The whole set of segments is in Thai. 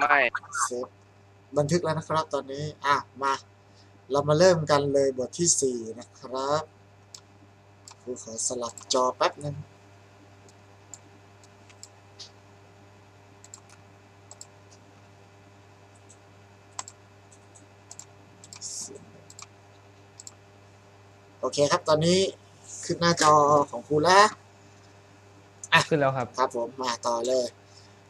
ไม่เซฟบันทึกแล้วนะครับตอนนี้ อะ มา เรามาเริ่มกันเลยบทที่สี่นะครับครูขอสลับจอแป๊บหนึงโอเคครับ ตอนนี้ขึ้นหน้าจอของครูแล้วขึ้นแล้วครับ ครับผม มาต่อเลย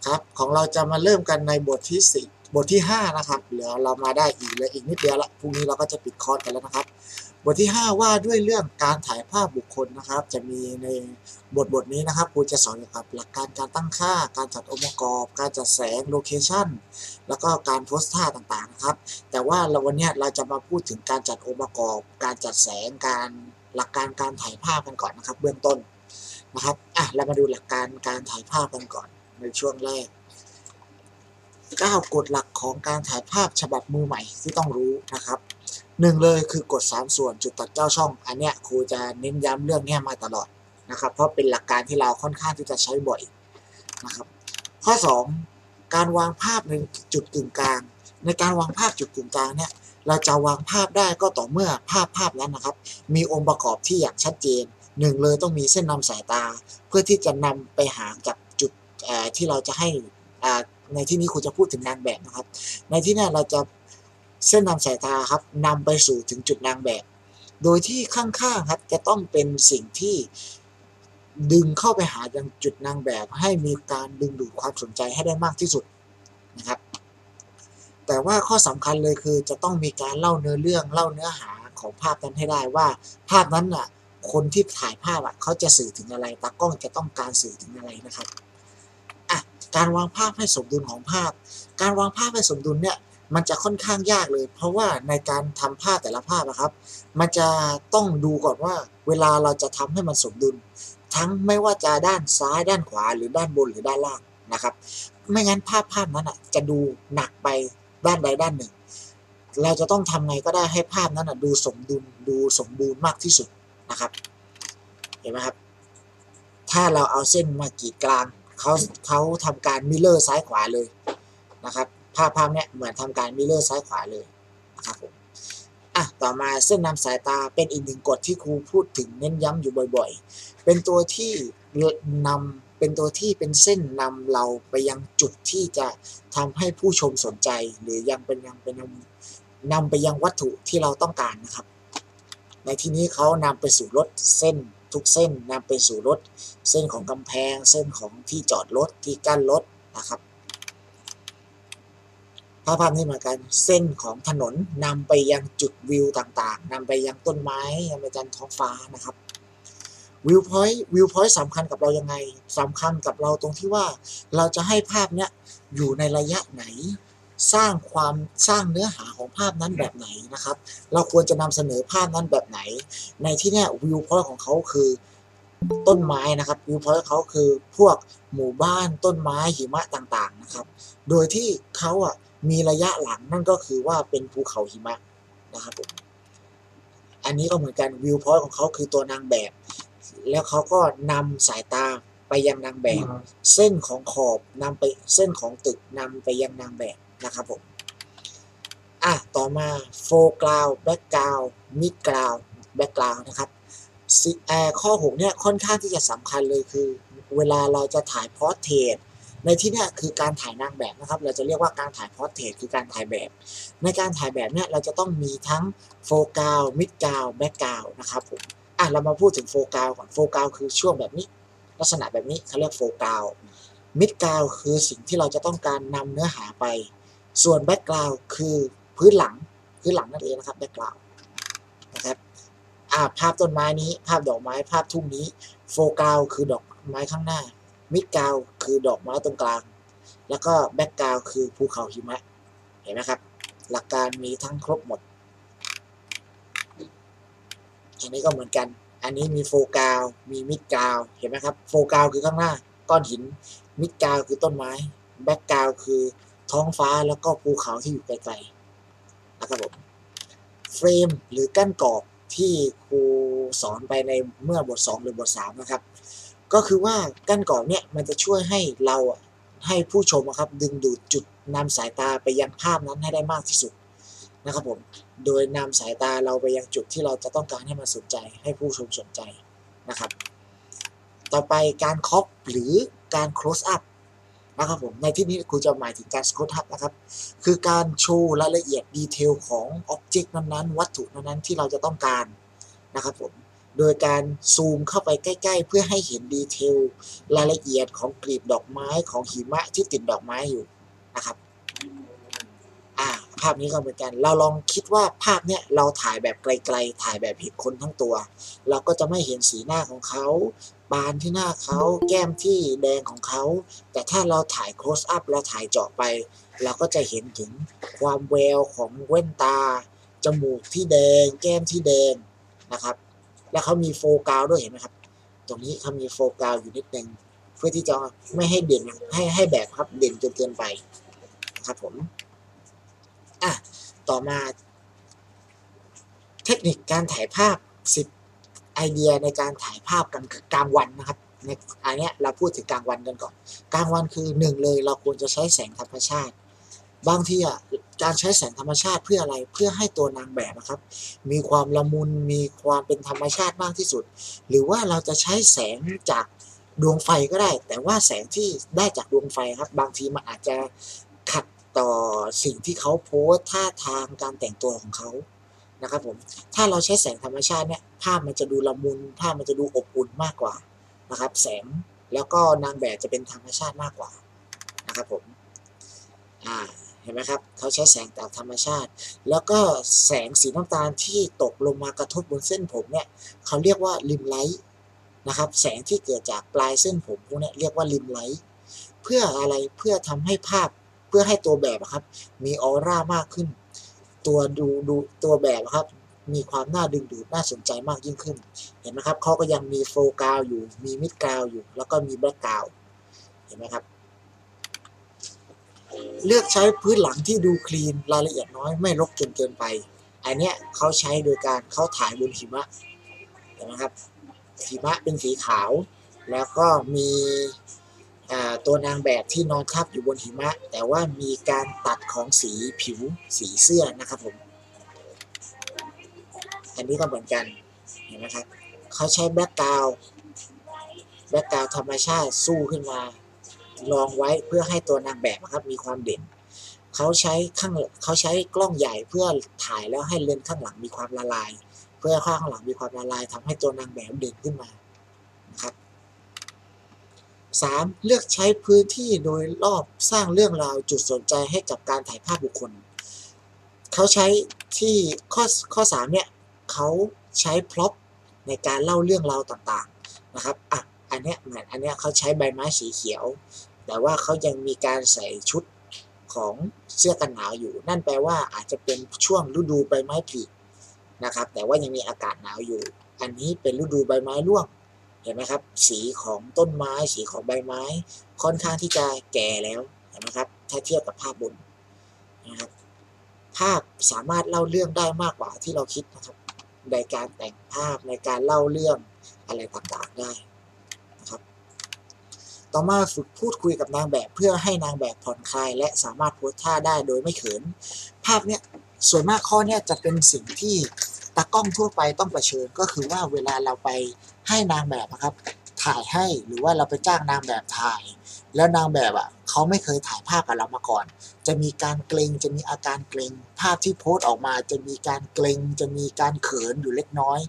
ครับของเราจะมาเริ่มกันในบทที่สี่บทที่ห้านะครับเหลือเรามาได้อีกเลยอีกนิดเดียวละพรุ่งนี้เราก็จะปิดคอร์สกันแล้วนะครับ บทที่ห้าว่าด้วยเรื่องการถ่ายภาพบุคคลนะครับ จะมีในบทบทนี้นะครับครูจะสอนเกี่ยวกับหลักการการตั้งค่า การจัดองค์ประกอบ การจัดแสงโลเคชั่นแล้วก็การโพสท่าต่างๆนะครับ แต่ว่าเราวันนี้เราจะมาพูดถึงการจัดองค์ประกอบ การจัดแสงการหลักการการถ่ายภาพกันก่อนนะครับ เบื้องต้นนะครับอะเรามาดูหลักการการถ่ายภาพกันก่อน ในช่วงแรก9กฎหลักของการถ่ายภาพฉบับมือใหม่ที่ต้องรู้นะครับหนึ่งเลยคือกฎ3ส่วนจุดตัดเจ้าช่อง อันเนี้ยครูจะเน้นย้ำเรื่องนี้มาตลอดนะครับ เพราะเป็นหลักการที่เราค่อนข้างที่จะใช้บ่อยนะครับ ข้อ 2 การวางภาพในจุดกึ่งกลาง ในการวางภาพจุดกึ่งกลางเนี่ยเราจะวางภาพได้ก็ต่อเมื่อภาพภาพนั้นนะครับ มีองค์ประกอบที่อย่างชัดเจนหนึ่งเลยต้องมีเส้นนำสายตา เพื่อที่จะนำไปหาจาก ที่เราจะให้ในที่นี้ครูจะพูดถึงนางแบบนะครับ ในที่นี้เราจะเส้นนำสายตาครับนำไปสู่ถึงจุดนางแบบ โดยที่ข้างๆครับจะต้องเป็นสิ่งที่ดึงเข้าไปหายังจุดนางแบบ ให้มีการดึงดูดความสนใจให้ได้มากที่สุดนะครับ แต่ว่าข้อสำคัญเลยคือจะต้องมีการเล่าเนื้อเรื่องเล่าเนื้อหาของภาพนั้นให้ได้ว่า ภาพนั้นน่ะ คนที่ถ่ายภาพอะเขาจะสื่อถึงอะไรตากล้องจะต้องการสื่อถึงอะไรนะครับ การวางภาพให้สมดุลของภาพ การวางภาพให้สมดุลเนี่ยมันจะค่อนข้างยากเลย เพราะว่าในการทำภาพแต่ละภาพนะครับ มันจะต้องดูก่อนว่า เวลาเราจะทำให้มันสมดุล ทั้งไม่ว่าจะด้านซ้ายด้านขวาหรือด้านบนหรือด้านล่างนะครับ ไม่งั้นภาพภาพนั้นอะจะดูหนักไปด้านใดด้านหนึ่ง เราจะต้องทำไงก็ได้ให้ภาพนั้นอะดูสมดุลดูสมบูรณ์มากที่สุดนะครับ เห็นไหมครับ ถ้าเราเอาเส้นมากีดกลาง เขาเขาทำการมิเลอร์ซ้ายขวาเลยนะครับ ภาพภาพเนี้ยเหมือนทำการมิเลอร์ซ้ายขวาเลยนะครับผมอะต่อมาเส้นนำสายตาเป็นอีกหนึ่งกฎที่ครูพูดถึงเน้นย้ำอยู่บ่อยๆ เป็นตัวที่นำเป็นตัวที่เป็นเส้นนำเราไปยังจุดที่จะทำให้ผู้ชมสนใจ หรือยังเป็นยังเป็นนำไปยังวัตถุที่เราต้องการนะครับ ในที่นี้เขานำไปสู่รถเส้น ทุกเส้นนำไปสู่รถ เส้นของกำแพง เส้นของที่จอดรถที่กั้นรถนะครับภาพภาพนี้เหมือนกันเส้นของถนนนำไปยังจุดวิวต่างๆนำไปยังต้นไม้นำไปยังท้องฟ้านะครับวิวพอยต์วิวพอยต์สำคัญกับเรายังไงสำคัญกับเราตรงที่ว่าเราจะให้ภาพเนี้ยอยู่ในระยะไหน สร้างความสร้างเนื้อหาของภาพนั้นแบบไหนนะครับ เราควรจะนำเสนอภาพนั้นแบบไหน ในที่เนี้ยวิวพอยต์ของเขาคือต้นไม้นะครับวิวพอยต์เขาคือพวกหมู่บ้านต้นไม้หิมะต่างๆนะครับ โดยที่เขาอะมีระยะหลังนั่นก็คือว่าเป็นภูเขาหิมะนะครับผมอันนี้ก็เหมือนกันวิวพอยต์ของเขาคือตัวนางแบบ แล้วเขาก็นำสายตาไปยังนางแบบ เส้นของขอบนำไปเส้นของตึกนำไปยังนางแบบ นะครับผมอะต่อมาโฟกราวแบ็กกราวมิดกราวแบ็กกราวนะครับสิเอ่อข้อหกเนี่ยค่อนข้างที่จะสำคัญเลยคือ เวลาเราจะถ่ายพอร์เทรตในที่นี้คือการถ่ายนางแบบนะครับ เราจะเรียกว่าการถ่ายพอร์เทรตคือการถ่ายแบบ ในการถ่ายแบบเนี่ยเราจะต้องมีทั้งโฟกราวมิดกราวแบ็กกาวนะครับผมอะเรามาพูดถึงโฟกราวก่อนโฟกราวคือช่วงแบบนี้ ลักษณะแบบนี้เขาเรียกโฟกราวมิดกาวคือสิ่งที่เราจะต้องการนำเนื้อหาไป ส่วนแบ็กกราวคือพื้นหลังพื้นหลังนั่นเองนะครับแบ็กกราวนะครับอ่าภาพต้นไม้นี้ภาพดอกไม้ภาพทุ่งนี้โฟกราวคือดอกไม้ข้างหน้า มิดกราวคือดอกไม้ตรงกลาง แล้วก็แบ็กกราวคือภูเขาหิมะเห็นไหมครับ หลักการมีทั้งครบหมด อันนี้ก็เหมือนกัน อันนี้มีโฟกราว มีมิดกราว เห็นไหมครับ โฟกราวคือข้างหน้า ก้อนหิน มิดกราวคือต้นไม้ แบ็กกราวคือ ท้องฟ้าแล้วก็ภูเขาที่อยู่ไกลๆนะครับผมเฟรมหรือกั้นกรอบที่ครูสอนไปในเมื่อบท 2 หรือบท 3 นะครับ ก็คือว่ากั้นกรอบเนี่ยมันจะช่วยให้เราให้ผู้ชมครับดึงดูดจุดนำสายตาไปยังภาพนั้นให้ได้มากที่สุดนะครับผม โดยนำสายตาเราไปยังจุดที่เราจะต้องการให้มันสนใจ ให้ผู้ชมสนใจนะครับ ต่อไปการคอปหรือการ close up นะครับผมในที่นี้ครูจะหมายถึงการสโคทับนะครับ คือการโชว์รายละเอียดดีเทลของอ็อบเจกต์นั้นๆ วัตถุนั้นๆที่เราจะต้องการนะครับผมโดยการซูมเข้าไปใกล้ ๆ เพื่อให้เห็นดีเทลรายละเอียดของกลีบดอกไม้ของหิมะที่ติดดอกไม้อยู่นะครับ ภาพนี้ก็เหมือนกัน เราลองคิดว่าภาพเนี้ยเราถ่ายแบบไกลๆ ถ่ายแบบเห็นคนทั้งตัว เราก็จะไม่เห็นสีหน้าของเขาบานที่หน้าเขาแก้มที่แดงของเขา แต่ถ้าเราถ่าย close up เราถ่ายเจาะไป เราก็จะเห็นถึงความแววของแว่นตา จมูกที่แดง แก้มที่แดงนะครับ แล้วเขามีโฟกัสด้วยเห็นไหมครับ ตรงนี้เขามีโฟกัสอยู่นิดนึงเพื่อที่จะไม่ให้เด่นให้ให้แบบครับเด่นจนเกินไปนะครับผม อะต่อมา เทคนิคการถ่ายภาพ 10 ไอเดียในการถ่ายภาพกลางกลางวันนะครับในอันเนี้ยเราพูดถึงกลางวันกันก่อน กลางวันคือหนึ่งเลยเราควรจะใช้แสงธรรมชาติ บางทีอะการใช้แสงธรรมชาติเพื่ออะไรเพื่อให้ตัวนางแบบนะครับ มีความละมุนมีความเป็นธรรมชาติมากที่สุด หรือว่าเราจะใช้แสงจากดวงไฟก็ได้ แต่ว่าแสงที่ได้จากดวงไฟครับ บางทีมันอาจจะ ต่อสิ่งที่เขาโพสท่าทางการแต่งตัวของเขานะครับผมถ้าเราใช้แสงธรรมชาติเนี่ยภาพมันจะดูละมุนภาพมันจะดูอบอุ่นมากกว่านะครับ แสงแล้วก็นางแบบจะเป็นธรรมชาติมากกว่านะครับผมอ่าเห็นไหมครับเขาใช้แสงจากธรรมชาติ แล้วก็แสงสีน้ำตาลที่ตกลงมากระทบบนเส้นผมเนี่ยเขาเรียกว่าริมไลท์นะครับ แสงที่เกิดจากปลายเส้นผมพวกนี้เรียกว่าริมไลท์เพื่ออะไรเพื่อทำให้ภาพ เพื่อให้ตัวแบบครับ มีออร่ามากขึ้น ตัวดูดูตัวแบบครับ มีความน่าดึงดูดน่าสนใจมากยิ่งขึ้น เห็นไหมครับเขาก็ยังมีโฟกาวอยู่ มีมิดกาวอยู่ แล้วก็มีแบ็กกาวเห็นไหมครับ เลือกใช้พื้นหลังที่ดูคลีนรายละเอียดน้อยไม่รกจนเกินไป อันเนี้ยเขาใช้โดยการเขาถ่ายบนหิมะเห็นไหมครับหิมะเป็นสีขาว แล้วก็มี ตัวนางแบบที่นอนทับอยู่บนหิมะ แต่ว่ามีการตัดของสีผิวสีเสื้อนะครับผม อันนี้ก็เหมือนกันเห็นไหมครับเขาใช้แบ็กกราวแบ็กกราวธรรมชาติสู้ขึ้นมาลองไว้เพื่อให้ตัวนางแบบครับมีความเด่นเขาใช้ข้างเขาใช้กล้องใหญ่เพื่อถ่ายแล้วให้เลนส์ข้างหลังมีความละลาย เพื่อข้างหลังมีความละลายทำให้ตัวนางแบบเด่นขึ้นมา 3. เลือกใช้พื้นที่โดยรอบสร้างเรื่องราวจุดสนใจให้กับการถ่ายภาพบุคคล เขาใช้ที่ข้อข้อ3เนี่ยเขาใช้พล็อพในการเล่าเรื่องราวต่างๆนะครับอะอันเนี้ยอันเนี้ยเขาใช้ใบไม้สีเขียว แต่ว่าเขายังมีการใส่ชุดของเสื้อกันหนาวอยู่ นั่นแปลว่าอาจจะเป็นช่วงฤดูใบไม้ผลินะครับแต่ว่ายังมีอากาศหนาวอยู่ อันนี้เป็นฤดูใบไม้ร่วง เห็นไหมครับ สีของต้นไม้สีของใบไม้ ค่อนข้างที่จะแก่แล้วเห็นไหมครับ ถ้าเทียบกับภาพบนนะครับ ภาพสามารถเล่าเรื่องได้มากกว่าที่เราคิดนะครับ ในการแต่งภาพในการเล่าเรื่องอะไรต่างๆได้นะครับ ต่อมาฝึกพูดคุยกับนางแบบเพื่อให้นางแบบผ่อนคลายและสามารถโพสท่าได้โดยไม่เขิน ภาพเนี้ยส่วนมากข้อเนี้ยจะเป็นสิ่งที่ ตากล้องทั่วไปต้องเผชิญก็คือว่าเวลาเราไปให้นางแบบนะครับ ถ่ายให้หรือว่าเราไปจ้างนางแบบถ่าย แล้วนางแบบอะเขาไม่เคยถ่ายภาพกับเรามาก่อน จะมีการเกรงจะมีอาการเกรงภาพที่โพสต์ออกมาจะมีการเกรงจะมีการเขินอยู่เล็กน้อย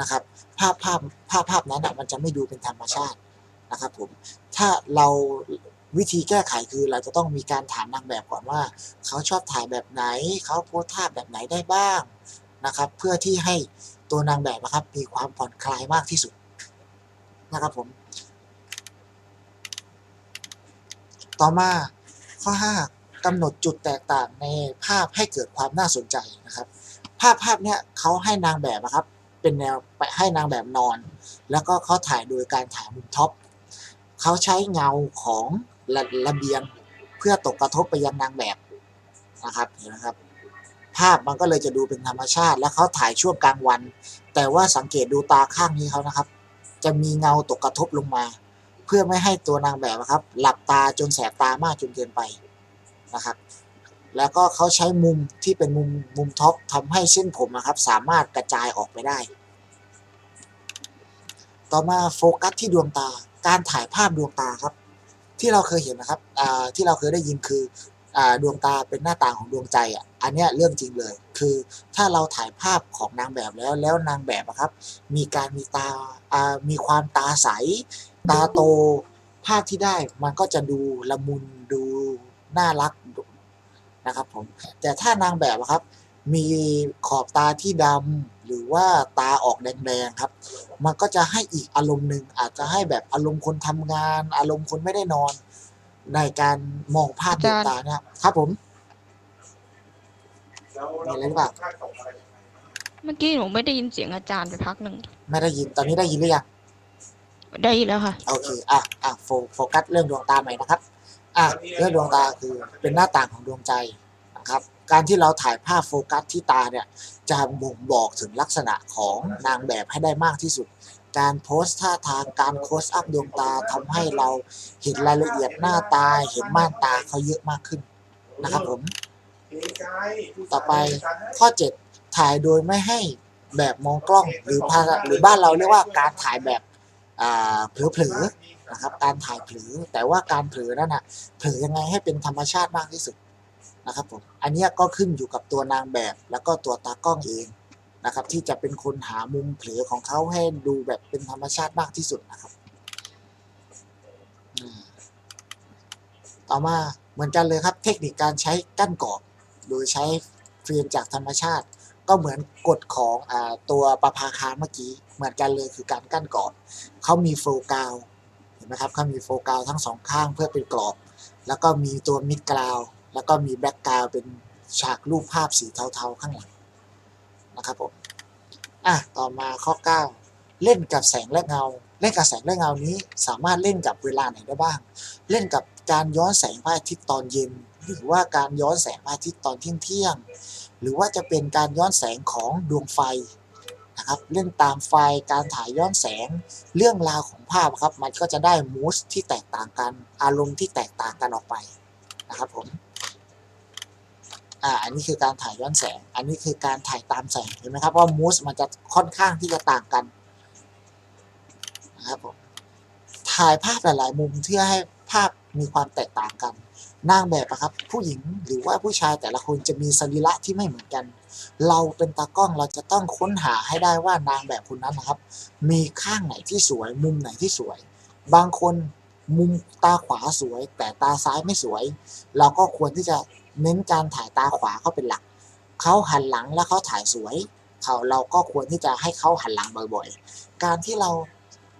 นะครับ ภาพภาพภาพภาพนั้นอะมันจะไม่ดูเป็นธรรมชาตินะครับผมถ้าเราวิธีแก้ไขคือเราจะต้องมีการถามนางแบบก่อนว่า เขาชอบถ่ายแบบไหน เขาโพสท่าแบบไหนได้บ้าง นะครับ เพื่อที่ให้ตัวนางแบบนะครับ มีความผ่อนคลายมากที่สุดนะครับผม ต่อมาข้อ 5กำหนดจุดแตกต่างในภาพให้เกิดความน่าสนใจนะครับ ภาพภาพเนี้ยเขาให้นางแบบนะครับ เป็นแนวไปให้นางแบบนอน แล้วก็เขาถ่ายโดยการถ่ายมุมท็อปเขาใช้เงาของระระเบียง เพื่อตกกระทบไปยังนางแบบนะครับเห็นไหมครับ ภาพมันก็เลยจะดูเป็นธรรมชาติ และเขาถ่ายช่วงกลางวัน แต่ว่าสังเกตดูตาข้างนี้เขานะครับ จะมีเงาตกกระทบลงมา เพื่อไม่ให้ตัวนางแบบนะครับ หลับตาจนแสบตามากจนเกินไปนะครับ แล้วก็เขาใช้มุมที่เป็นมุมมุมท็อปทำให้เส้นผมนะครับ สามารถกระจายออกไปได้ ต่อมาโฟกัสที่ดวงตาการถ่ายภาพดวงตาครับ ที่เราเคยเห็นนะครับที่เราเคยได้ยินคือ ดวงตาเป็นหน้าต่างของดวงใจอะอันเนี้ยเรื่องจริงเลย คือถ้าเราถ่ายภาพของนางแบบแล้วแล้วนางแบบอะครับ มีการมีตาอ่ามีความตาใส ตาโต ภาพที่ได้มันก็จะดูละมุนดูน่ารักนะครับผมแต่ถ้านางแบบอะครับ มีขอบตาที่ดำหรือว่าตาออกแดงๆครับ มันก็จะให้อีกอารมณ์หนึ่งอาจจะให้แบบอารมณ์คนทำงาน อารมณ์คนไม่ได้นอน ในการมองภาพดวงตาเนี่ยครับครับผมมีอะไรหรือเปล่าเมื่อกี้หนูไม่ได้ยินเสียงอาจารย์ไปพักหนึ่งไม่ได้ยินตอนนี้ได้ยินหรือยังได้ยินแล้วค่ะโอเคอะอะโฟโฟกัสเรื่องดวงตาใหม่นะครับอะเรื่องดวงตาคือเป็นหน้าต่างของดวงใจนะครับ การที่เราถ่ายภาพโฟกัสที่ตาเนี่ยจะบ่งบอกถึงลักษณะของนางแบบให้ได้มากที่สุด การโพสท่าทางการโคสอัพดวงตาทำให้เราเห็นรายละเอียดหน้าตาเห็นม่านตาเขาเยอะมากขึ้นนะครับผม ต่อไปข้อ 7 ถ่ายโดยไม่ให้แบบมองกล้องหรือภาหรือบ้านเราเรียกว่าการถ่ายแบบเผลอๆนะครับการถ่ายเผลอแต่ว่าการเผลอนั่นน่ะเผลอยังไงให้เป็นธรรมชาติมากที่สุดนะครับผมอันนี้ก็ขึ้นอยู่กับตัวนางแบบแล้วก็ตัวตากล้องเอง นะครับ ที่จะเป็นคนหามุมเผลอของเขาให้ดูแบบเป็นธรรมชาติมากที่สุดนะครับต่อมาเหมือนกันเลยครับ เทคนิคการใช้กั้นกรอบโดยใช้ฟิล์มจากธรรมชาติ ก็เหมือนกฎของอตัวประภาคารเมื่อกี้ เหมือนกันเลยคือการกั้นกรอบเขามีโฟกัสเห็นไหมครับเขามีโฟกัสทั้งสองข้างเพื่อเป็นกรอบ แล้วก็มีตัวมิดกราวแล้วก็มีแบ็กกราวเป็นฉากรูปภาพสีเทาๆข้างหลัง นะครับผมอะต่อมาข้อ 9 เล่นกับแสงและเงา เล่นกับแสงและเงานี้ สามารถเล่นกับเวลาไหนได้บ้าง เล่นกับการย้อนแสงพระอาทิตย์ตอนเย็น หรือว่าการย้อนแสงพระอาทิตย์ตอนเที่ยงเที่ยง หรือว่าจะเป็นการย้อนแสงของดวงไฟนะครับ เล่นตามไฟการถ่ายย้อนแสง เรื่องราวของภาพครับ มันก็จะได้มูสที่แตกต่างกัน อารมณ์ที่แตกต่างกันออกไปนะครับผม อ่าอันนี้คือการถ่ายย้อนแสง อันนี้คือการถ่ายตามแสงเห็นไหมครับว่ามูสมันจะค่อนข้างที่จะต่างกันนะครับผมถ่ายภาพหลาย ๆ มุมเพื่อให้ภาพมีความแตกต่างกันนางแบบอะครับ ผู้หญิงหรือว่าผู้ชายแต่ละคนจะมีสรีระที่ไม่เหมือนกัน เราเป็นตากล้องเราจะต้องค้นหาให้ได้ว่านางแบบคนนั้นนะครับ มีข้างไหนที่สวย มุมไหนที่สวย บางคนมุมตาขวาสวย แต่ตาซ้ายไม่สวย เราก็ควรที่จะ เน้นการถ่ายตาขวาเขาเป็นหลัก เขาหันหลังแล้วเขาถ่ายสวย เขาเราก็ควรที่จะให้เขาหันหลังบ่อยๆ การที่เรา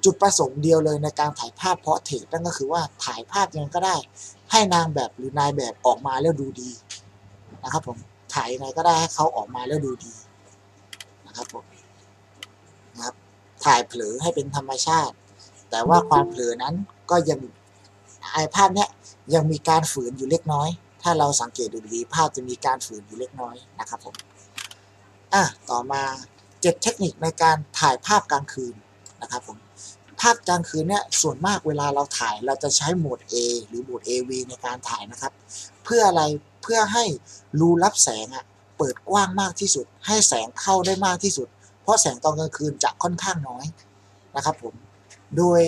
จุดประสงค์เดียวเลยในการถ่ายภาพเพราะเทรดนั่นก็คือว่าถ่ายภาพยังไงก็ได้ ให้นางแบบหรือนายแบบออกมาแล้วดูดีนะครับผมถ่ายยังไงก็ได้ให้เขาออกมาแล้วดูดีนะครับผมนะครับถ่ายเผลอให้เป็นธรรมชาติ แต่ว่าความเผลอนั้นก็ยังไอภาพเนี้ยยังมีการฝืนอยู่เล็กน้อย ถ้าเราสังเกตดูดีภาพจะมีการฝืนอยู่เล็กน้อยนะครับผมอะต่อมาเจ็ดเทคนิคในการถ่ายภาพกลางคืนนะครับผมภาพกลางคืนเนี่ยส่วนมากเวลาเราถ่ายเราจะใช้โหมด A หรือโหมด AV ในการถ่ายนะครับ เพื่ออะไรเพื่อให้รูรับแสงอะเปิดกว้างมากที่สุด ให้แสงเข้าได้มากที่สุด เพราะแสงตอนกลางคืนจะค่อนข้างน้อยนะครับผมโดย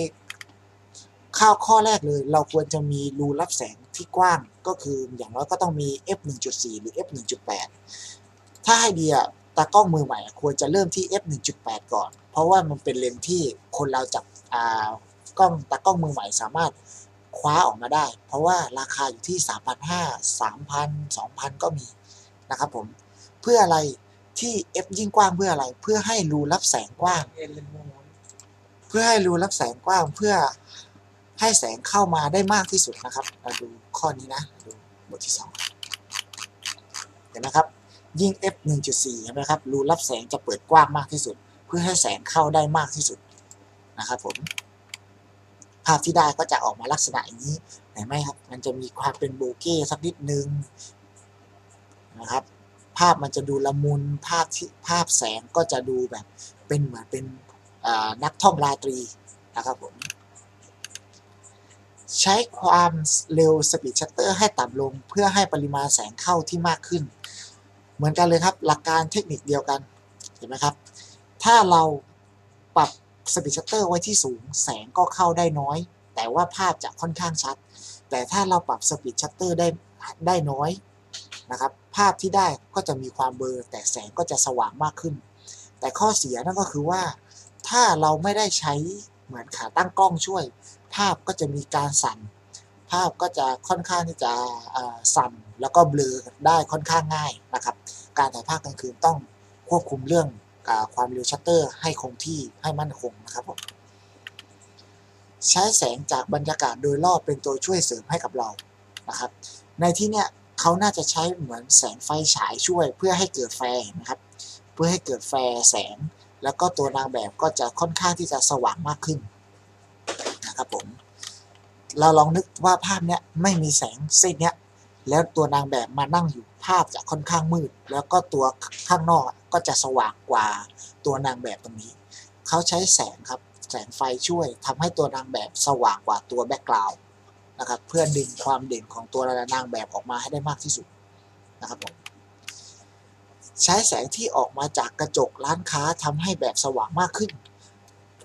ข้าวข้อแรกเลย เราควรจะมีรูรับแสงที่กว้างก็คืออย่างน้อยก็ต้องมี f 1.4 หรือ f 1.8 ถ้าให้ดีอะตากล้องมือใหม่ควรจะเริ่มที่ f 1.8 ก่อน เพราะว่ามันเป็นเลนส์ที่คนเราจับอ่ากล้องตากล้องมือใหม่สามารถคว้าออกมาได้ เพราะว่าราคาอยู่ที่ 3,500 3,000 2,000 ก็มีนะครับผม เพื่ออะไรที่ f ยิ่งกว้างเพื่ออะไร เพื่อให้รูรับแสงกว้าง เพื่อให้รูรับแสงกว้างเพื่อ ให้แสงเข้ามาได้มากที่สุดนะครับมาดูข้อนี้นะดูบทที่สองเห็นไหมครับ ยิ่ง f 1.4เห็นไหมครับรูรับแสงจะเปิดกว้างมากที่สุด เพื่อให้แสงเข้าได้มากที่สุดนะครับผมภาพที่ได้ก็จะออกมาลักษณะอย่างนี้เห็นไหมครับ มันจะมีความเป็นโบเก้สักนิดนึงนะครับ ภาพมันจะดูละมุนภาพที่ภาพแสงก็จะดูแบบเป็นเหมือนเป็นนักท่องราตรีนะครับผม ใช้ความเร็วสปีดชัตเตอร์ให้ต่ำลง เพื่อให้ปริมาณแสงเข้าที่มากขึ้น เหมือนกันเลยครับ หลักการเทคนิคเดียวกัน เห็นไหมครับ ถ้าเราปรับสปีดชัตเตอร์ไว้ที่สูง แสงก็เข้าได้น้อย แต่ว่าภาพจะค่อนข้างชัด แต่ถ้าเราปรับสปีดชัตเตอร์ได้ได้น้อยนะครับ ภาพที่ได้ก็จะมีความเบลอแต่แสงก็จะสว่างมากขึ้น แต่ข้อเสียนั่นก็คือว่า ถ้าเราไม่ได้ใช้เหมือนขาตั้งกล้องช่วย ภาพก็จะมีการสั่น ภาพก็จะค่อนข้างที่จะสั่นแล้วก็เบลอได้ค่อนข้างง่ายนะครับ การถ่ายภาพกลางคืนต้องควบคุมเรื่องอความเร็วชัตเตอร์ ให้คงที่ให้มั่นคงนะครับผมใช้แสงจากบรรยากาศโดยรอบเป็นตัวช่วยเสริมให้กับเรานะครับ ในที่เนี้ยเขาน่าจะใช้เหมือนแสงไฟฉายช่วย เพื่อให้เกิดแฟร์นะครับ เพื่อให้เกิดแฟร์แสง แล้วก็ตัวนางแบบก็จะค่อนข้างที่จะสว่างมากขึ้น นะครับผม เราลองนึกว่าภาพเนี้ยไม่มีแสงเส้นเนี้ย แล้วตัวนางแบบมานั่งอยู่ภาพจะค่อนข้างมืด แล้วก็ตัวข้างนอกก็จะสว่างกว่าตัวนางแบบตรงนี้ เขาใช้แสงครับ แสงไฟช่วยทำให้ตัวนางแบบสว่างกว่าตัวแบ็กกราวด์นะครับ เพื่อดึงความเด่นของตัวนางแบบออกมาให้ได้มากที่สุดนะครับผมใช้แสงที่ออกมาจากกระจกร้านค้าทำให้แบบสว่างมากขึ้น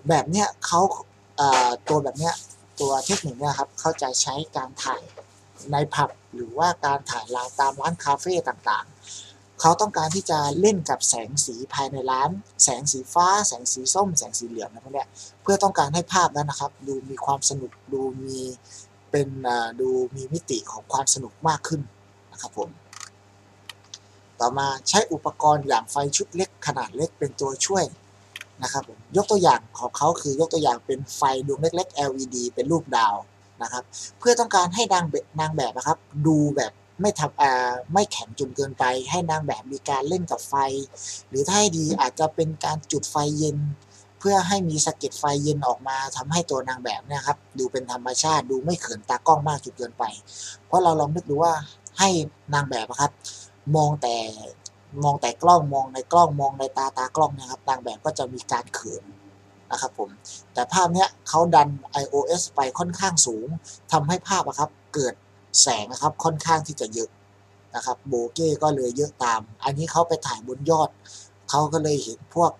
แบบเนี้ยเขา ตัวแบบเนี้ยตัวเทคนิคเนี่ยครับเขาจะใช้การถ่ายในผับหรือว่าการถ่ายร้าวตามร้านคาเฟ่ต่างๆ เขาต้องการที่จะเล่นกับแสงสีภายในร้าน แสงสีฟ้า แสงสีส้ม แสงสีเหลืองนะพวกเนี้ยเพื่อต้องการให้ภาพนั้นนะครับ ดูมีความสนุกดูมีเป็นดูมีมิติของความสนุกมากขึ้นนะครับผมต่อมาใช้อุปกรณ์อย่างไฟชุดเล็กขนาดเล็กเป็นตัวช่วย นะครับยกตัวอย่างของเขาคือยกตัวอย่างเป็นไฟดวงเล็ก ๆ LED เป็นรูปดาวนะครับ เพื่อต้องการให้นางแบบนางแบบนะครับ ดูแบบไม่ทำอ่าไม่แข็งจนเกินไป ให้นางแบบมีการเล่นกับไฟ หรือถ้าให้ดีอาจจะเป็นการจุดไฟเย็น เพื่อให้มีสะเก็ดไฟเย็นออกมาทำให้ตัวนางแบบเนี่ยครับ ดูเป็นธรรมชาติดูไม่เขินตากล้องมากจนเกินไป เพราะเราลองนึกดูว่าให้นางแบบอะครับ มองแต่ มองแต่กล้องมองในกล้องมองในตาตากล้องนะครับนางแบบก็จะมีการเขินนะครับผมแต่ภาพเนี้ยเขาดัน iOS ไปค่อนข้างสูงทำให้ภาพอะครับเกิดแสงนะครับค่อนข้างที่จะเยอะนะครับโบเก้ก็เลยเยอะตาม อันนี้เขาไปถ่ายบนยอดเขาก็เลยเห็นพวก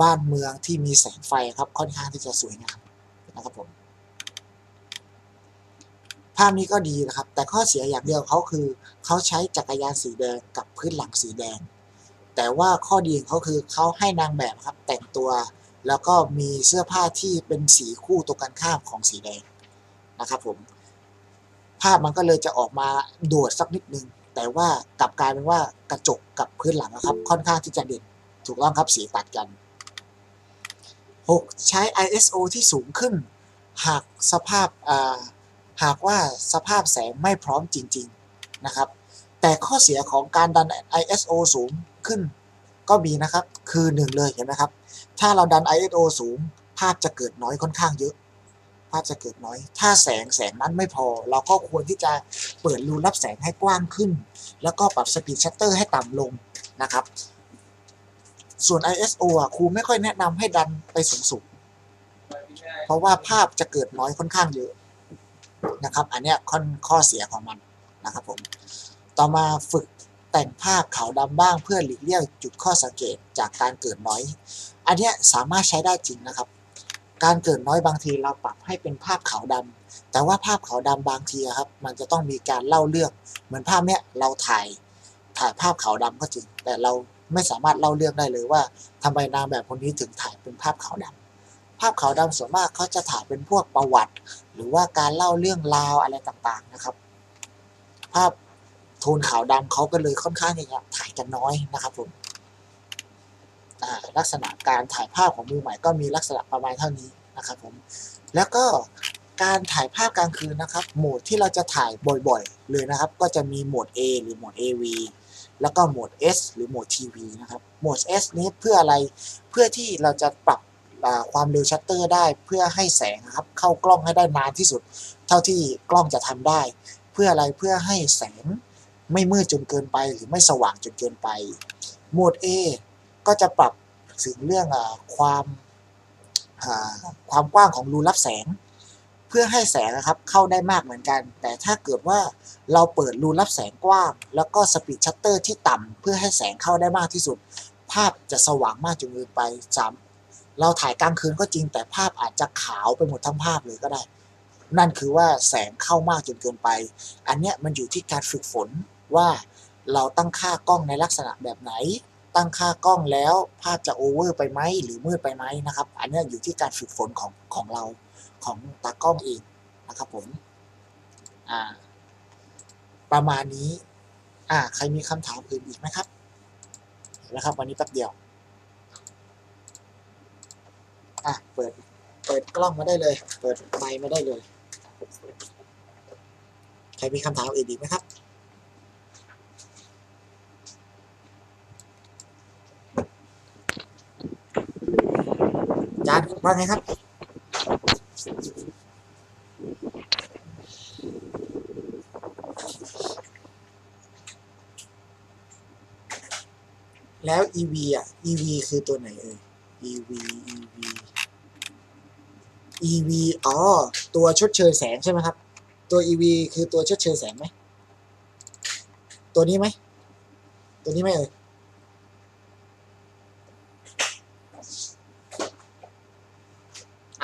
บ้านเมืองที่มีแสงไฟครับค่อนข้างที่จะสวยงามนะครับผม ภาพนี้ก็ดีนะครับ แต่ข้อเสียอย่างเดียวเขาคือ เขาใช้จักรยานสีแดงกับพื้นหลังสีแดง แต่ว่าข้อดีของเขาคือเขาให้นางแบบครับแต่งตัว แล้วก็มีเสื้อผ้าที่เป็นสีคู่ตรงกันข้ามของสีแดงนะครับผม ภาพมันก็เลยจะออกมาโดดสักนิดนึง แต่ว่ากลับกลายเป็นว่ากระจกกับพื้นหลังนะครับ ค่อนข้างที่จะเด่นถูกต้องครับสีตัดกัน 6. ใช้ ISO ที่สูงขึ้น หากสภาพอ่า หากว่าสภาพแสงไม่พร้อมจริง ๆ นะครับ แต่ข้อเสียของการดัน ISO สูงขึ้นก็มีนะครับ คือหนึ่งเลยเห็นไหมครับ ถ้าเราดัน ISO สูง ภาพจะเกิดน้อยค่อนข้างเยอะ ภาพจะเกิดน้อย ถ้าแสงแสงนั้นไม่พอ เราก็ควรที่จะเปิดรูรับแสงให้กว้างขึ้น แล้วก็ปรับสปีดชัตเตอร์ให้ต่ำลงนะครับ ส่วน ISO อะครูไม่ค่อยแนะนำให้ดันไปสูงๆเพราะว่าภาพจะเกิดน้อยค่อนข้างเยอะ นะครับ อันนี้ข้อข้อเสียของมันนะครับผมต่อมาฝึกแต่งภาพขาวดำบ้างเพื่อหลีกเลี่ยงจุดข้อสังเกตจากการเกิดน้อย อันนี้สามารถใช้ได้จริงนะครับ การเกิดน้อยบางทีเราปรับให้เป็นภาพขาวดำแต่ว่าภาพขาวดำบางทีครับ มันจะต้องมีการเล่าเรื่อง เหมือนภาพเนี้ยเราถ่ายถ่ายภาพขาวดำก็จริง แต่เราไม่สามารถเล่าเรื่องได้เลยว่าทำไมนางแบบคนนี้ถึงถ่ายเป็นภาพขาวดำ ภาพขาวดำส่วนมากเขาจะถ่ายเป็นพวกประวัติ หรือว่าการเล่าเรื่องราวอะไรต่างๆนะครับ ภาพโทนขาวดำเขาก็เลยค่อนข้างที่จะถ่ายกันน้อยนะครับผมลักษณะการถ่ายภาพของมือใหม่ก็มีลักษณะประมาณเท่านี้นะครับผมแล้วก็การถ่ายภาพกลางคืนนะครับโหมดที่เราจะถ่ายบ่อยๆ เลยนะครับ ก็จะมีโหมด A หรือโหมด AV แล้วก็โหมด S หรือโหมด TV นะครับโหมด S นี้เพื่ออะไรเพื่อที่เราจะปรับ ความเร็วชัตเตอร์ได้เพื่อให้แสงครับเข้ากล้องให้ได้นานที่สุด เท่าที่กล้องจะทำได้ เพื่ออะไรเพื่อให้แสงไม่มืดจนเกินไป หรือไม่สว่างจนเกินไปโหมด A ก็จะปรับถึงเรื่องอความความกว้างของรูรับแสง เพื่อให้แสงนะครับเข้าได้มากเหมือนกัน แต่ถ้าเกิดว่าเราเปิดรูรับแสงกว้าง แล้วก็สปีดชัตเตอร์ที่ต่ำเพื่อให้แสงเข้าได้มากที่สุด ภาพจะสว่างมากจนเกินไปสาม เราถ่ายกลางคืนก็จริงแต่ภาพอาจจะขาวไปหมดทั้งภาพเลยก็ได้ นั่นคือว่าแสงเข้ามากจนเกินไป อันเนี้ยมันอยู่ที่การฝึกฝนว่าเราตั้งค่ากล้องในลักษณะแบบไหน ตั้งค่ากล้องแล้วภาพจะโอเวอร์ไปไหมหรือมืดไปไหมนะครับ อันเนี้ยอยู่ที่การฝึกฝนของของเราของตากล้องเองนะครับผมอ่าประมาณนี้อ่าใครมีคำถามอื่นอีกไหมครับเห็นแล้วครับ วันนี้แป๊บเดียว อะเปิด เปิดกล้องมาได้เลย เปิดไมค์มาได้เลย ใครมีคำถามอื่นอีกไหมครับจานว่าไงครับแล้ว EV อะ EV คือตัวไหนเอ่ย EV EV EV อ๋อ ตัวชดเชยแสงใช่ไหมครับ ตัว EV คือตัวชดเชยแสงไหม ตัวนี้ไหม ตัวนี้ไหมเอ่ย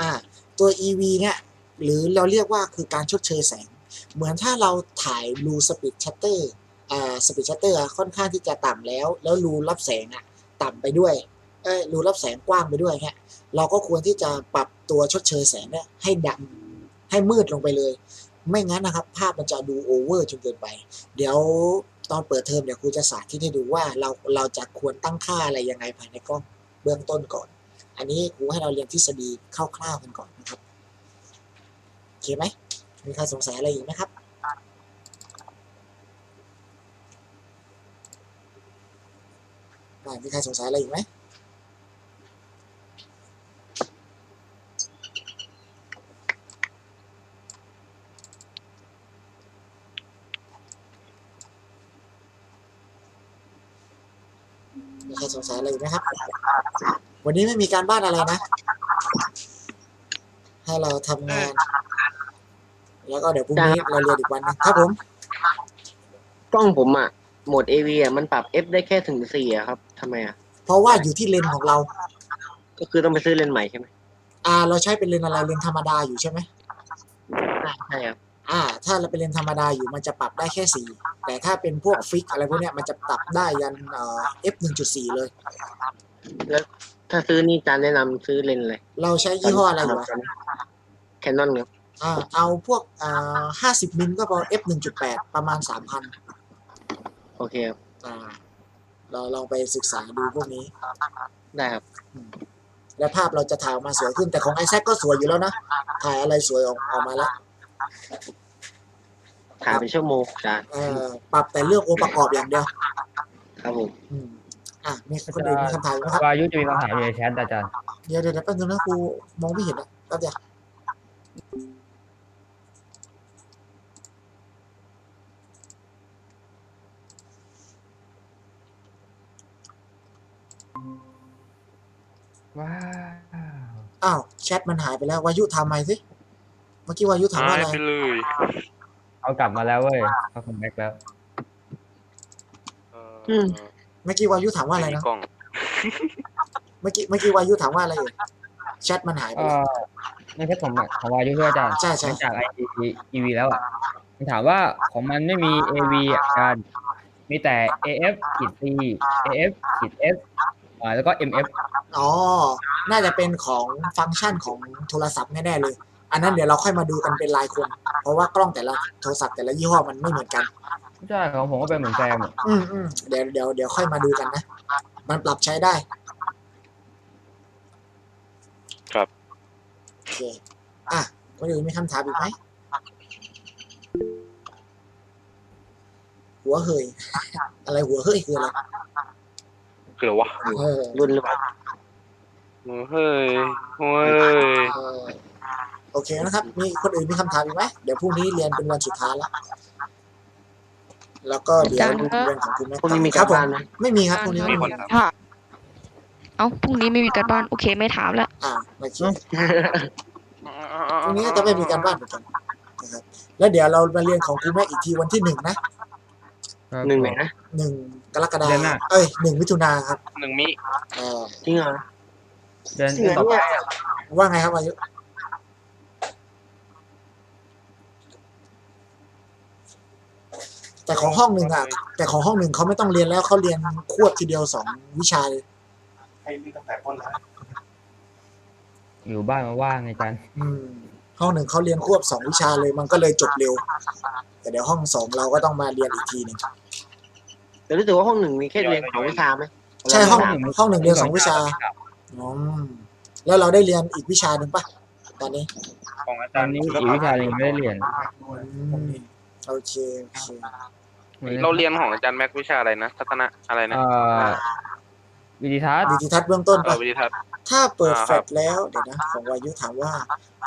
อ่า ตัว EV เนี่ย หรือเราเรียกว่าคือการชดเชยแสง เหมือนถ้าเราถ่ายรูสปีดชัตเตอร์ อ่า สปีดชัตเตอร์ค่อนข้างที่จะต่ำแล้ว แล้วรูรับแสงอะต่ำไปด้วย รูรับแสงกว้างไปด้วยเนี่ยเราก็ควรที่จะปรับตัวชดเชยแสงเนี่ยให้ดำให้มืดลงไปเลย ไม่งั้นนะครับ ภาพมันจะดูโอเวอร์จนเกินไป เดี๋ยวตอนเปิดเทอมเดี๋ยวครูจะสาธิตให้ดูว่าเราเราจะควรตั้งค่าอะไรยังไงภายในกล้องเบื้องต้นก่อน อันนี้ครูให้เราเรียนทฤษฎีคร่าวๆกันก่อนนะครับโอเคไหมมีใครสงสัยอะไรอีกไหมครับมีใครสงสัยอะไรอีกไหม สงสัยอะไรอีกไหมครับ วันนี้ไม่มีการบ้านอะไรนะ ให้เราทำงาน แล้วก็เดี๋ยวพรุ่งนี้เราเรียนอีกวันหนึงครับผม กล้องผมอะโหมด AV อะมันปรับ F ได้แค่ถึงสี่อะครับทำไมอะเพราะว่าอยู่ที่เลนส์ของเรา ก็คือต้องไปซื้อเลนส์ใหม่ใช่ไหมอ่า เราใช้เป็นเลนส์อะไรเลนส์ธรรมดาอยู่ใช่ไหมใช่ครับ อ่า ถ้าเราเป็นเลนส์ธรรมดาอยู่มันจะปรับได้แค่สี่แต่ถ้าเป็นพวกฟิกอะไรพวกเนี้ยมันจะปรับได้ยันเอ่อ f หนึ่งจุดสี่เลย แล้วถ้าซื้อนี่จานแนะนำซื้อเลนส์อะไรเราใช้ยี่ห้ออะไรอยู่วะแคนนอนครับอ่าเอาพวกอ่าห้าสิบมิลก็พอ f หนึ่งจุดแปดประมาณสามพันโอเคครับอ่าเราลองไปศึกษาดูพวกนี้ ได้ครับ และภาพเราจะถ่ายออกมาสวยขึ้นแต่ของไอแซคก็สวยอยู่แล้วนะ ถ่ายอะไรสวยออกออกมาแล้ว ถ่ายเป็นชั่วโมงจานเอ่อปรับแต่เรื่ององค์ประกอบอย่างเดียวครับผม อืมอะมีคนอื่นมีคำถามไหมครับ วายุจะมีคำถามอยู่ในแชทอาจารย์เดี๋ยวเดี๋ยวเดี๋ยวแป๊บนึงนะครูมองไม่เห็นอะแป๊บเดียวว้าวอ้าวแชทมันหายไปแล้ววายุถามใหม่สิเมื่อกี้วายุถามว่าหายอะไรไปเลยเอากลับมาแล้วเว้ยเขาคอมแบ็กแล้วเอ่อเมื่อกี้วายุถามว่าอะไรม่มีนะกล้องเมื่อกี้เมื่อกี้วายุถามว่าอะไรเอ่ยแชทมันหายไปก็แล้วในแชทผมอะของวายุใช่ไหมอาจารย์ใช่ใช่หลังจากไออีวีแล้วอะมันถามว่าของมันไม่มี AV อะอาจารย์มีแต่ AF ขีด C AF ขีด F อ่าแล้วก็ MF อ๋อ น่าจะเป็นของฟังก์ชันของโทรศัพท์แน่ๆเลย อันนั้นเดี๋ยวเราค่อยมาดูกันเป็นรายคน เพราะว่ากล้องแต่ละโทรศัพท์แต่ละยี่ห้อมันไม่เหมือนกัน ใช่ของผมก็เป็นเหมือนแซมอะอืมอืมเดี๋ยวเดี๋ยวเดี๋ยวค่อยมาดูกันนะ มันปรับใช้ได้ครับ โอเค อะคนอื่นมีคำถามอีกไหม หัวเหย อะไรหัวเหยคืออะไรคืออะไรวะเออรุ่นหรือเปล่าเฮ้ยเฮ้ย เออ โอเคนะครับ มีคนอื่นมีคำถามอีกไหมเดี๋ยวพรุ่งนี้เรียนเป็นวันสุดท้ายแล้ว แล้วก็เดี๋ยวเรียนของคุณแม่พรุ่งนี้มีคการัรบผมบ้านไหมไม่มีครับพรุ่งนี้มีไม่คมีนถามค่ะเอ้าพรุ่งนี้ไม่มีการบ้านโอเคไม่ถามแล้วอ่าโอเคพรุ่งนี้ก็จะไม่มีการบ้านเหมือนกันนะครับแล้วเดี๋ยวเรามาเรียนของครูแม่อีกทีวันที่หนึ่งนะครับหนึ่งไหนนะหนึ่งกรกฎาเดือนหน้าเอ้ยหนึ่งมิถุนาครับหนึ่งมิเออจริงเหรอเดือนจริงเหรอต่อไปเนี่ยว่าไงครับอายุ แต่ของห้องหนึ่งอะ แต่ของห้องหนึ่งเขาไม่ต้องเรียนแล้วเขาเรียนควบทีเดียวสองวิชาเลยอยู่บ้านมาว่างไงจันอืมห้องหนึ่งเขาเรียนควบสองวิชาเลยมันก็เลยจบเร็ว แต่เดี๋ยวห้องสองเราก็ต้องมาเรียนอีกทีหนึ่งแต่รู้สึกว่าห้องหนึ่งมีแค่เรียนสองวิชาไหมใช่ห้องห้องหนึ่งเรียนสองวิชาอ๋อแล้วเราได้เรียนอีกวิชาหนึ่งปะตอนนี้ของอาตจาอรนย์นี้อีกวิชาหนึงไม่ได้เรียน อืมโอเคโอเค เราเรียนของอาจารย์แม็กวิชาอะไรนะทัศนะอะไรนะเอ่อวิดิทัศน์วิธีทัศน์เบื้องต้นเอปะอวิทยทัศน์ถ้าเปิดอ่าแฟลชแล้วเดี๋ยวนะของวายุถามว่า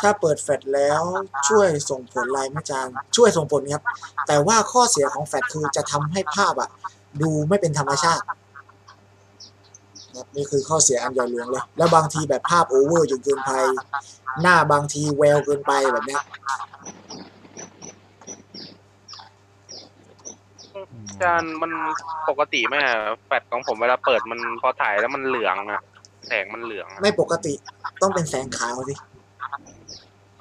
ถ้าเปิดแฟลชแล้วช่วยส่งผลลายไหม่จานช่วยส่งผลครับ แต่ว่าข้อเสียของแฟลชคือจะทำให้ภาพอะดูไม่เป็นธรรมชาติครับนี่คือข้อเสียอันใหญ่หลวงเลย แล้วบางทีแบบภาพโอเวอร์จนเกินไป หน้าบางทีแววเกินไปแบบเนี้ย อา จารย์มันปกติไหมอะแฟลชของผมเวลาเปิดมันพอถ่ายแล้วมันเหลืองอะแสงมันเหลืองอะไม่ปกติต้องเป็นแสงขาวสิ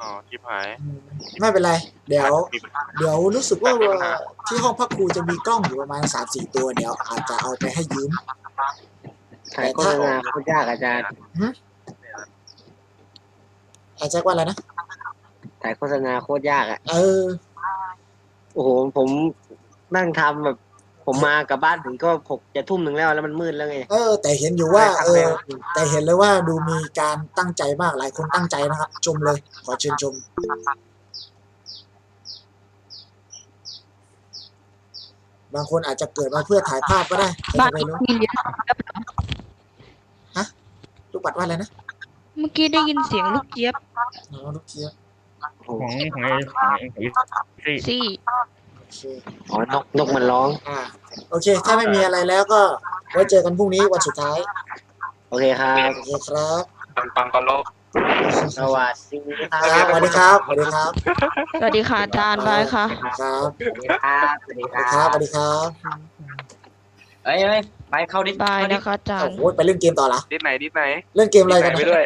อ๋อชิบหายอืมไม่เป็นไร เดี๋ยวมีปัญหาเดี๋ยวรู้สึกว่ามีปัญหาที่ห้องพักครูจะมีกล้องอยู่ประมาณสามสี่ตัว เดี๋ยวอาจจะเอาไปให้ยืม ถ่ายโฆษณาโคตรยากอาจารย์ อาจารย์ว่าอะไรนะ ถ่ายโฆษณาโคตรยากอะ เออ โอ้โห ผม นั่งทำแบบ ผมมากลับบ้านถึงก็หกจะทุ่มหนึ่งแล้วแล้วมันมืดแล้วไงเออ แต่เห็นอยู่ว่าได้เอทำอแล้วแต่เห็นเลยว่าดูมีการตั้งใจมากหลายคนตั้งใจนะครับ ชมเลย ขอเชิญชม บางคนอาจจะเกิดมาเพื่อถ่ายภาพก็ได้ใครบ้านจะไม่นี้รู้มีเรียนลูกปัดว่าอะไรนะเมื่อกี้ได้ยินเสียงลูกเจี๊ยบอ๋อลูกเชียบโอ้โหของของเอของเอของซี่ซี่โอ เค อ๋อนกนกมันร้อง อ่า โอเค ถ้าไม่มีอะไรแล้วก็ไว้เจอกันพรุ่งนี้วันสุดท้าย โอเคครับ โอเคครับ ปังปังกะโลสวัสดีครัครับบสวัสดีครับสวัสดีครับ สวัสดีค่ะอาจารย์บายค่ะ ครับ สวัสดีครับสวัสดีสวัสคดีครัรับบสวัสดีครับเอ้ยเอ้ยไปเข้าดิส บายนะคะอาจารโอ้ย์โหไปเล่นเกมต่อเหรอดิสไหนดิสไหนเล่นเกมอะไรกันดิสไหนนะ ไปด้วย